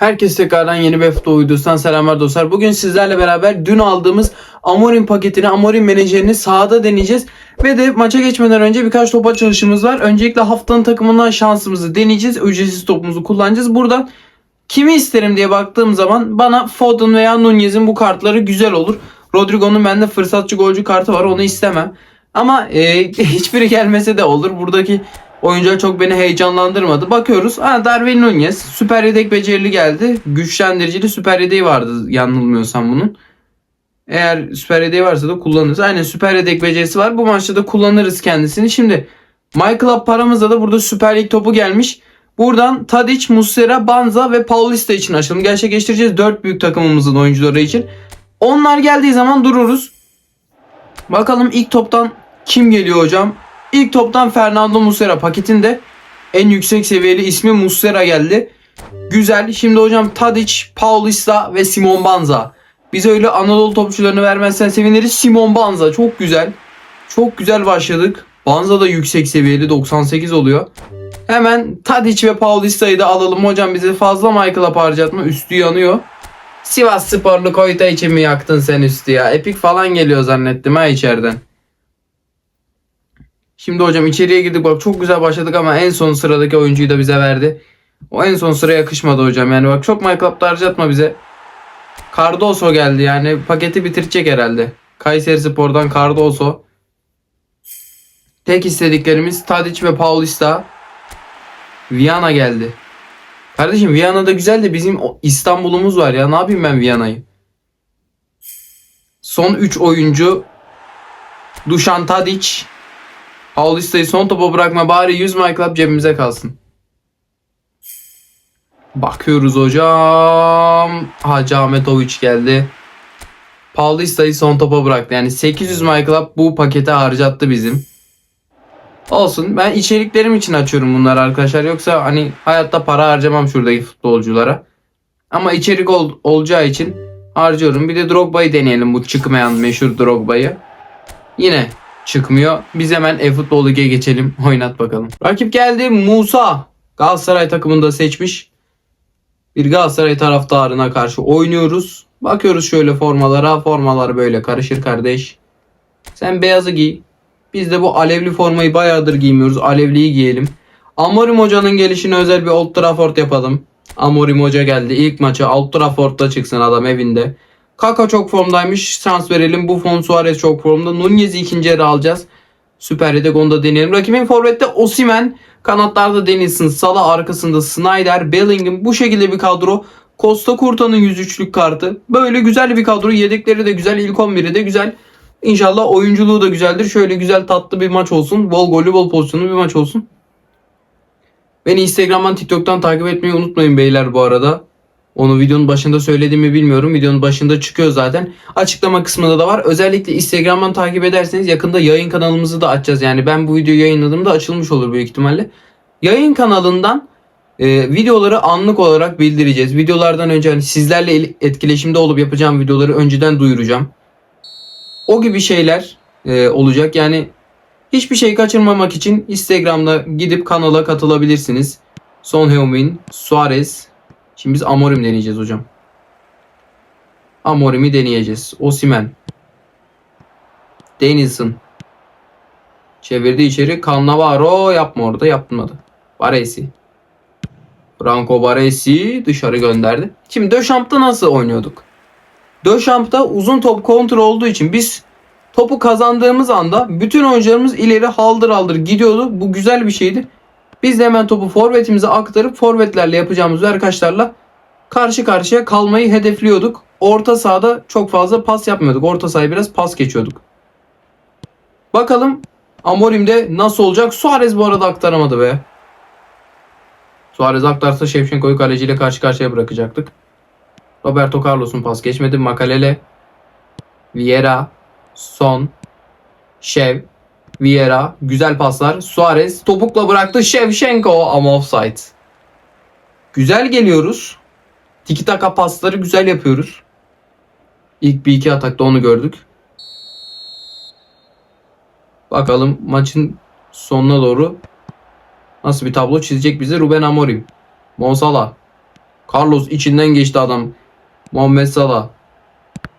Herkese tekrardan yeni bir futbol videosundan selamlar dostlar. Bugün sizlerle beraber dün aldığımız Amorim paketini, Amorim menajerini sahada deneyeceğiz. Ve de maça geçmeden önce birkaç top açılışımız var. Öncelikle haftanın takımından şansımızı deneyeceğiz. Ücretsiz topumuzu kullanacağız. Buradan kimi isterim diye baktığım zaman bana Foden veya Nunez'in bu kartları güzel olur. Rodrigo'nun bende fırsatçı golcü kartı var onu istemem. Ama e, hiçbiri gelmese de olur. Buradaki oyuncular çok beni heyecanlandırmadı. Bakıyoruz. Ha, Darwin Nunez süper yedek becerili geldi. Güçlendiricili süper yedeği vardı yanılmıyorsam bunun. Eğer süper yedeği varsa da kullanırız. Aynen süper yedek becerisi var. Bu maçta da kullanırız kendisini. Şimdi MyClub paramızda da burada Süper Lig topu gelmiş. Buradan Tadic, Muslera, Banza ve Paulista için açılım gerçekleştireceğiz. 4 büyük takımımızın oyuncuları için. Onlar geldiği zaman dururuz. Bakalım ilk toptan kim geliyor hocam? İlk toptan Fernando Muslera paketinde en yüksek seviyeli ismi Muslera geldi. Güzel. Şimdi hocam Tadic, Paulista ve Simon Banza. Biz öyle Anadolu topçularını vermezsen seviniriz. Simon Banza çok güzel. Çok güzel başladık. Banza da yüksek seviyeli 98 oluyor. Hemen Tadic ve Paulista'yı da alalım. Hocam bize fazla Michael'a harcatma. Üstü yanıyor. Sivas Sporlu Koyta için mi yaktın sen üstü ya? Epik falan geliyor zannettim ha içeriden. Şimdi hocam içeriye girdik bak çok güzel başladık ama en son sıradaki oyuncuyu da bize verdi. O en son sıra yakışmadı hocam yani bak çok MyClub'da harcatma bize. Cardoso geldi yani paketi bitirecek herhalde. Kayseri Spor'dan Cardoso. Tek istediklerimiz Tadic ve Paulista. Viyana geldi. Kardeşim Viyana'da güzel de bizim İstanbul'umuz var ya ne yapayım ben Viyana'yı. Son 3 oyuncu Dušan Tadic, Paulista'yı son topa bırakma bari 100 My Club cebimize kalsın. Bakıyoruz hocam. Hacı Ahmetoviç geldi. Paulista'yı son topa bıraktı. Yani 800 My Club bu pakete harcattı bizim. Olsun. Ben içeriklerim için açıyorum bunları arkadaşlar. Yoksa hani hayatta para harcamam şuradaki futbolculara. Ama içerik ol- olacağı için harcıyorum. Bir de Drogba'yı deneyelim bu çıkmayan meşhur Drogba'yı. Yine çıkmıyor. Biz hemen e-futbol lige geçelim. Oynat bakalım. Rakip geldi Musa. Galatasaray takımında seçmiş. Bir Galatasaray taraftarına karşı oynuyoruz. Bakıyoruz şöyle formalara. Formalar böyle karışır kardeş. Sen beyazı giy. Biz de bu alevli formayı bayağıdır giymiyoruz. Alevliyi giyelim. Amorim Hoca'nın gelişine özel bir Old Trafford yapalım. Amorim Hoca geldi. İlk maça Old Trafford'da çıksın adam evinde. Kaka çok formdaymış. Şans verelim. Buffon Suarez çok formda. Nunez'i ikinci yarı alacağız. Süper Yedek onu da deneyelim. Rakibin forvette Osimen. Kanatlarda denilsin. Salah arkasında Snyder, Bellingham. Bu şekilde bir kadro. Costa Curta'nın 103'lük kartı. Böyle güzel bir kadro. Yedekleri de güzel. ilk 11'i de güzel. İnşallah oyunculuğu da güzeldir. Şöyle güzel tatlı bir maç olsun. Bol gollü bol pozisyonlu bir maç olsun. Beni Instagram'dan TikTok'tan takip etmeyi unutmayın beyler bu arada. Onu videonun başında söylediğimi bilmiyorum. Videonun başında çıkıyor zaten. Açıklama kısmında da var. Özellikle Instagram'dan takip ederseniz yakında yayın kanalımızı da açacağız. Yani ben bu videoyu yayınladığımda açılmış olur büyük ihtimalle. Yayın kanalından e, videoları anlık olarak bildireceğiz. Videolardan önce hani sizlerle il- etkileşimde olup yapacağım videoları önceden duyuracağım. O gibi şeyler e, olacak. Yani hiçbir şey kaçırmamak için Instagram'da gidip kanala katılabilirsiniz. Son Heung-min, Suarez. Şimdi biz Amorim deneyeceğiz hocam. Amorim'i deneyeceğiz. Osimen. Denilson. Çevirdi içeri. Cannavaro yapma orada yapmadı. Baresi. Franco Baresi dışarı gönderdi. Şimdi Döşamp'ta nasıl oynuyorduk? Döşamp'ta uzun top kontrol olduğu için biz topu kazandığımız anda bütün oyuncularımız ileri haldır haldır gidiyordu. Bu güzel bir şeydi. Biz de hemen topu forvetimize aktarıp forvetlerle yapacağımız verkaçlarla karşı karşıya kalmayı hedefliyorduk. Orta sahada çok fazla pas yapmıyorduk. Orta sahaya biraz pas geçiyorduk. Bakalım Amorim'de nasıl olacak? Suarez bu arada aktaramadı be. Suarez aktarsa Şevçenko'yu kaleciyle karşı karşıya bırakacaktık. Roberto Carlos'un pas geçmedi. Makalele, Vieira, Son, Şev, Vieira. Güzel paslar. Suarez topukla bıraktı. Shevchenko ama offside. Güzel geliyoruz. Tiki taka pasları güzel yapıyoruz. İlk bir iki atakta onu gördük. Bakalım maçın sonuna doğru nasıl bir tablo çizecek bize Ruben Amorim. Mo Salah. Carlos içinden geçti adam. Muhammed Salah.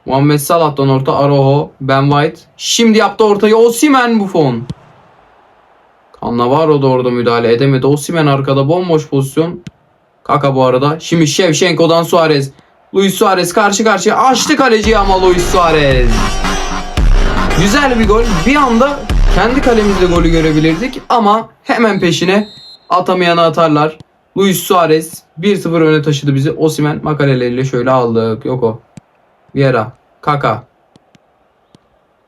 Muhammed Salah'tan orta Aroho. Ben White. Şimdi yaptı ortayı. Osimen Buffon. Cannavaro da orada müdahale edemedi. Osimen arkada bomboş pozisyon. Kaka bu arada. Şimdi Shevchenko'dan Suarez. Luis Suarez karşı karşıya açtı kaleciyi ama Luis Suarez. Güzel bir gol. Bir anda kendi kalemizde golü görebilirdik ama hemen peşine atamayanı atarlar. Luis Suarez 1-0 öne taşıdı bizi. Osimen makaleleriyle şöyle aldık. Yok o. Vieira. Kaka.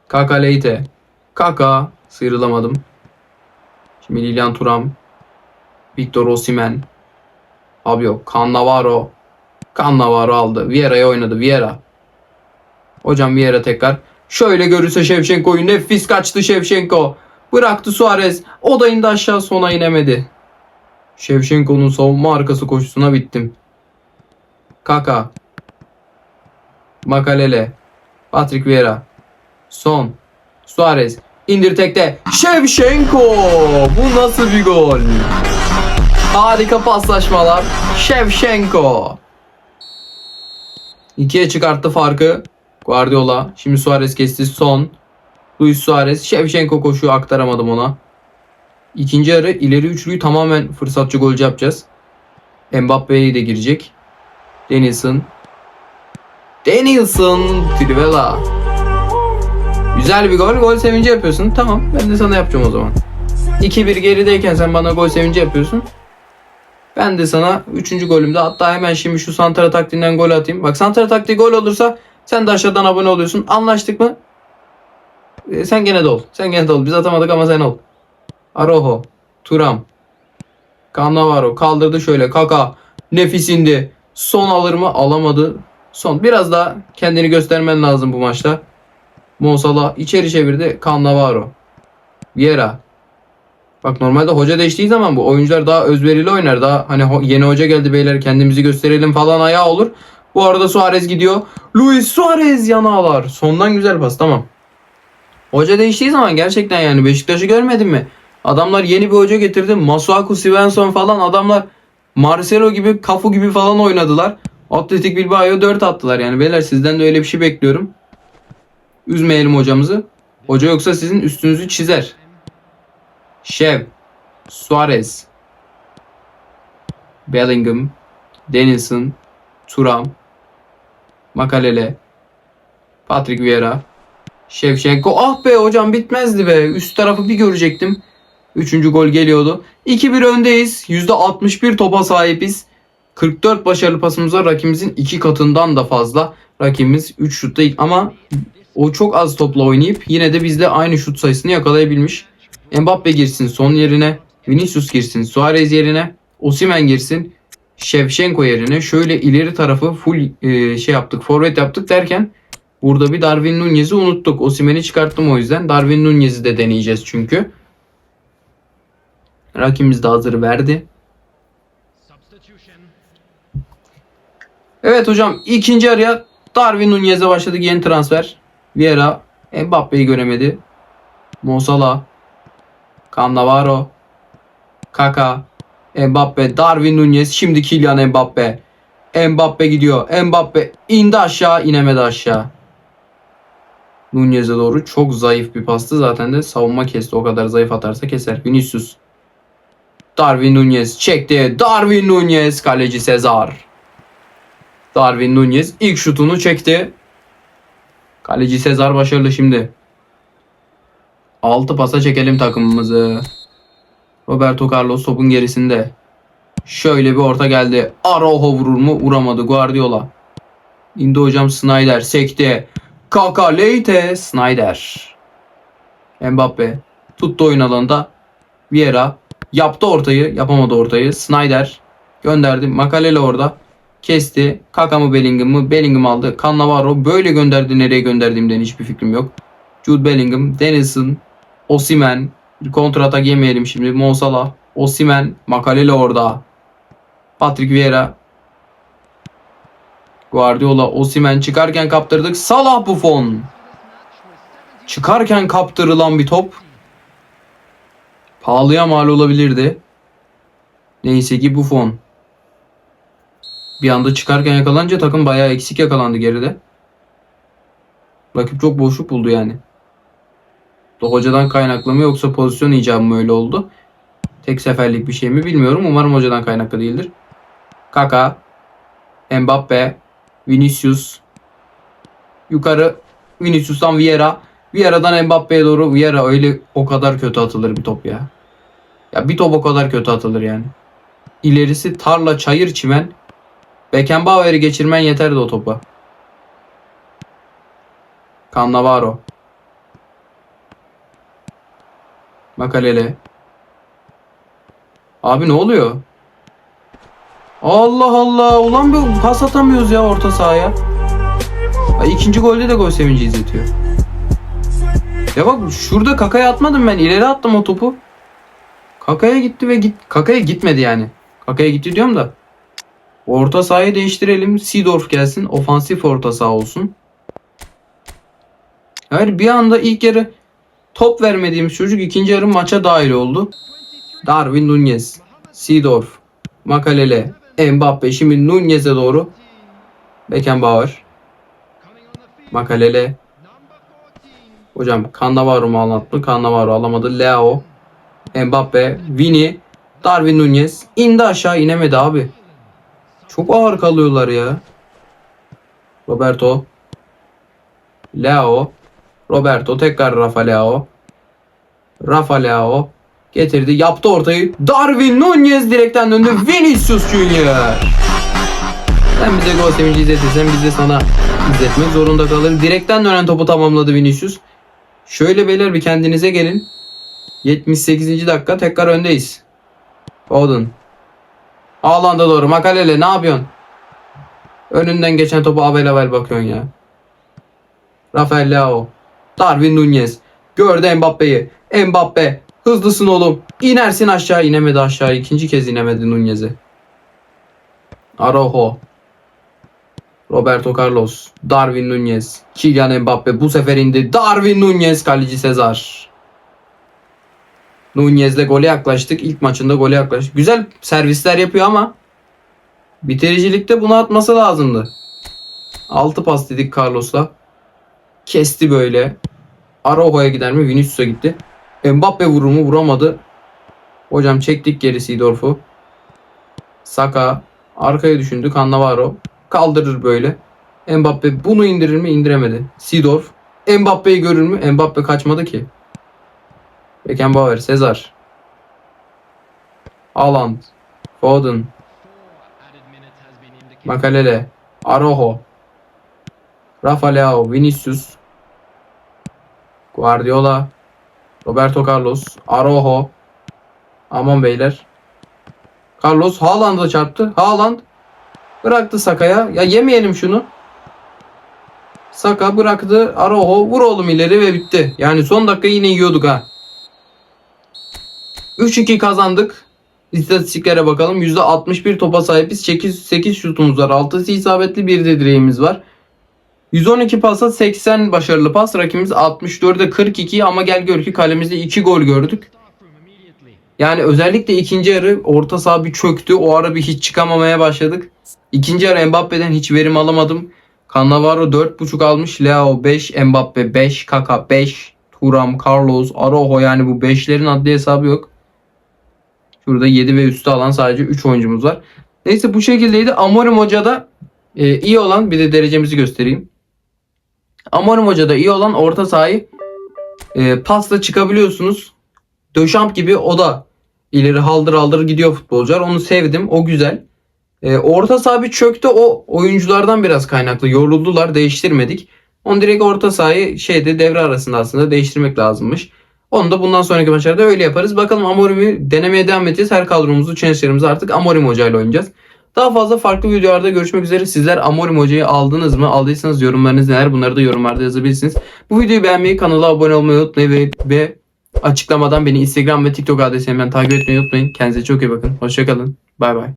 Kaka Leite. Kaka. Sıyrılamadım. Şimdi Lilian Thuram. Victor Osimen. Abi yok. Cannavaro. Cannavaro aldı. Vieira'ya oynadı. Vieira. Hocam Vieira tekrar. Şöyle görürse Shevchenko'yu nefis kaçtı Shevchenko. Bıraktı Suarez. O da indi aşağı sona inemedi. Shevchenko'nun savunma arkası koşusuna bittim. Kaka. Makalele. Patrick Vieira. Son. Suarez. İndir tekte. Shevchenko. Bu nasıl bir gol? Harika paslaşmalar. Shevchenko. İkiye çıkarttı farkı. Guardiola. Şimdi Suarez kesti. Son. Luis Suarez. Shevchenko koşuyor. Aktaramadım ona. İkinci yarı ileri üçlüyü tamamen fırsatçı golcü yapacağız. Mbappe'ye de girecek. Denilson. Denilson. Trivela. Güzel bir gol. Gol sevinci yapıyorsun. Tamam. Ben de sana yapacağım o zaman. 2-1 gerideyken sen bana gol sevinci yapıyorsun. Ben de sana 3. golümde hatta hemen şimdi şu Santara taktiğinden gol atayım. Bak Santara taktiği gol olursa sen de aşağıdan abone oluyorsun. Anlaştık mı? Ee, sen gene de ol. Sen gene de ol. Biz atamadık ama sen ol. Aroho. Turam. Cannavaro kaldırdı şöyle. Kaka. Nefis indi. Son alır mı? Alamadı. Son. Biraz daha kendini göstermen lazım bu maçta. Mosala içeri çevirdi. Cannavaro. Vieira. Bak normalde hoca değiştiği zaman bu oyuncular daha özverili oynar. Daha hani yeni hoca geldi beyler kendimizi gösterelim falan ayağı olur. Bu arada Suarez gidiyor. Luis Suarez yanağlar. Sondan güzel pas tamam. Hoca değiştiği zaman gerçekten yani Beşiktaş'ı görmedin mi? Adamlar yeni bir hoca getirdi. Masuaku Svensson falan adamlar Marcelo gibi Cafu gibi falan oynadılar. Atletik Bilbao'ya 4 attılar yani. Beyler sizden de öyle bir şey bekliyorum. Üzmeyelim hocamızı. Hoca yoksa sizin üstünüzü çizer. Şev, Suarez, Bellingham, Denilson, Turam, Makalele, Patrick Vieira, Shevchenko. Ah be hocam bitmezdi be. Üst tarafı bir görecektim. Üçüncü gol geliyordu. 2-1 öndeyiz. %61 topa sahibiz. 44 başarılı pasımız var. Rakibimizin iki katından da fazla. Rakibimiz 3 şutta ama o çok az topla oynayıp yine de bizle aynı şut sayısını yakalayabilmiş. Mbappe girsin son yerine. Vinicius girsin Suarez yerine. Osimhen girsin. Shevchenko yerine. Şöyle ileri tarafı full e, şey yaptık. Forvet yaptık derken burada bir Darwin Nunez'i unuttuk. Osimhen'i çıkarttım o yüzden. Darwin Nunez'i de deneyeceğiz çünkü. Rakibimiz de hazır verdi. Evet hocam ikinci araya Darwin Nunez'e başladık yeni transfer. Vieira Mbappe'yi göremedi. Mo Salah Cannavaro Kaka Mbappe Darwin Nunez şimdi Kylian Mbappe. Mbappe gidiyor. Mbappe indi aşağı inemedi aşağı. Nunez'e doğru çok zayıf bir pastı. Zaten de savunma kesti. O kadar zayıf atarsa keser. Vinicius. Darwin Nunez çekti. Darwin Nunez kaleci Sezar Darwin Nunez ilk şutunu çekti kaleci Sezar başarılı şimdi 6 pasa çekelim takımımızı. Roberto Carlos topun gerisinde. Şöyle bir orta geldi. Araujo vurur mu? Vuramadı. Guardiola. İndi hocam Snyder. Sekti. Kaka Leite. Snyder. Mbappe. Tuttu oyun alanında. Vieira. Yaptı ortayı. Yapamadı ortayı. Snyder. Gönderdi. Makalele orada. Kesti. Kaka mı Bellingham mı? Bellingham aldı. Cannavaro böyle gönderdi. Nereye gönderdiğimden hiçbir fikrim yok. Jude Bellingham. Denison. Osimen. Bir kontratak yemeyelim şimdi. Mo. Osimen. Makalele orada. Patrick Vieira. Guardiola. Osimen çıkarken kaptırdık. Salah Buffon. Çıkarken kaptırılan bir top. Pahalıya mal olabilirdi. Neyse ki Buffon. Bir anda çıkarken yakalanınca takım bayağı eksik yakalandı geride. Rakip çok boşluk buldu yani. Da hocadan kaynaklı mı yoksa pozisyon icabı mı öyle oldu? Tek seferlik bir şey mi bilmiyorum. Umarım hocadan kaynaklı değildir. Kaka, Mbappe, Vinicius, yukarı Vinicius'tan Vieira, Vieira'dan Mbappe'ye doğru. Vieira öyle o kadar kötü atılır bir top ya. Ya bir top o kadar kötü atılır yani. İlerisi tarla, çayır, çimen. Beckenbauer'i geçirmen yeterdi o topa. Cannavaro. Makalele. Abi ne oluyor? Allah Allah. Ulan bir pas atamıyoruz ya orta sahaya. Ay, ikinci golde de gol sevinci izletiyor. Ya bak şurada kakaya atmadım ben. İleri attım o topu. Kakaya gitti ve git kakaya gitmedi yani. Kakaya gitti diyorum da. Orta sahayı değiştirelim. Seedorf gelsin. Ofansif orta saha olsun. Hayır bir anda ilk yarı top vermediğimiz çocuk ikinci yarı maça dahil oldu. Darwin Nunez, Seedorf, Makalele, Mbappe şimdi Nunez'e doğru. Beckenbauer, Makalele. Hocam Cannavaro mu anlattı? Cannavaro alamadı. Leo, Mbappe, Vini, Darwin Nunez indi aşağı inemedi abi. Çok ağır kalıyorlar ya. Roberto. Leo. Roberto tekrar Rafa Leo. Rafa Leo getirdi. Yaptı ortayı. Darwin Nunez direkten döndü. Vinicius Junior. Sen bize gol sevinci izletirsen biz de sana izletmek zorunda kalır. Direkten dönen topu tamamladı Vinicius. Şöyle beyler bir kendinize gelin. 78. dakika tekrar öndeyiz. Foden. Haaland'a doğru. Makalele ne yapıyorsun? Önünden geçen topu avel avel bakıyorsun ya. Rafael Leao. Darwin Nunez. Gördü Mbappe'yi. Mbappe. Hızlısın oğlum. İnersin aşağı. inemedi aşağı. İkinci kez inemedi Nunez'e. Araujo. Roberto Carlos. Darwin Nunez. Kylian Mbappe bu sefer indi. Darwin Nunez. Kaleci Sezar. Nunez'le gole yaklaştık. İlk maçında gole yaklaştık. Güzel servisler yapıyor ama bitiricilikte bunu atması lazımdı. 6 pas dedik Carlos'la. Kesti böyle. Araujo'ya gider mi? Vinicius'a gitti. Mbappe vurur mu? Vuramadı. Hocam çektik geri Seedorf'u. Saka. Arkaya düşündü. Cannavaro. Kaldırır böyle. Mbappe bunu indirir mi? İndiremedi. Seedorf. Mbappe'yi görür mü? Mbappe kaçmadı ki. Beckenbauer. Sezar. Haaland. Foden. Makalele. Araujo. Rafa Leao. Vinicius. Guardiola. Roberto Carlos. Araujo. Aman beyler. Carlos Haaland'a çarptı. Haaland bıraktı Saka'ya. Ya yemeyelim şunu. Saka bıraktı. Araujo vur oğlum ileri ve bitti. Yani son dakika yine yiyorduk ha. 3-2 kazandık. İstatistiklere bakalım. %61 topa sahibiz. 8, 8 şutumuz var. 6'sı isabetli bir de direğimiz var. 112 pasa 80 başarılı pas. Rakibimiz 64'e 42 ama gel gör ki kalemizde 2 gol gördük. Yani özellikle ikinci yarı orta saha bir çöktü. O ara bir hiç çıkamamaya başladık. İkinci yarı Mbappe'den hiç verim alamadım. Cannavaro 4.5 almış. Leo 5, Mbappe 5, Kaka 5, Turam, Carlos, Araujo yani bu 5'lerin adli hesabı yok. Şurada 7 ve üstü alan sadece 3 oyuncumuz var. Neyse bu şekildeydi. Amorim Hoca'da e, iyi olan bir de derecemizi göstereyim. Amorim Hoca'da iyi olan orta sahayı e, pasla çıkabiliyorsunuz. Döşamp gibi o da ileri haldır haldır gidiyor futbolcular. Onu sevdim. O güzel. E, orta saha bir çöktü. O oyunculardan biraz kaynaklı. Yoruldular. Değiştirmedik. Onu direkt orta sahayı şeyde devre arasında aslında değiştirmek lazımmış. Onu da bundan sonraki maçlarda öyle yaparız. Bakalım Amorim'i denemeye devam edeceğiz. Her kadromuzu, challenge'larımızı artık Amorim Hoca ile oynayacağız. Daha fazla farklı videolarda görüşmek üzere. Sizler Amorim Hoca'yı aldınız mı? Aldıysanız yorumlarınız neler? Bunları da yorumlarda yazabilirsiniz. Bu videoyu beğenmeyi, kanala abone olmayı unutmayın ve, ve açıklamadan beni Instagram ve TikTok adresimden takip etmeyi unutmayın. Kendinize çok iyi bakın. Hoşçakalın. Bay bay.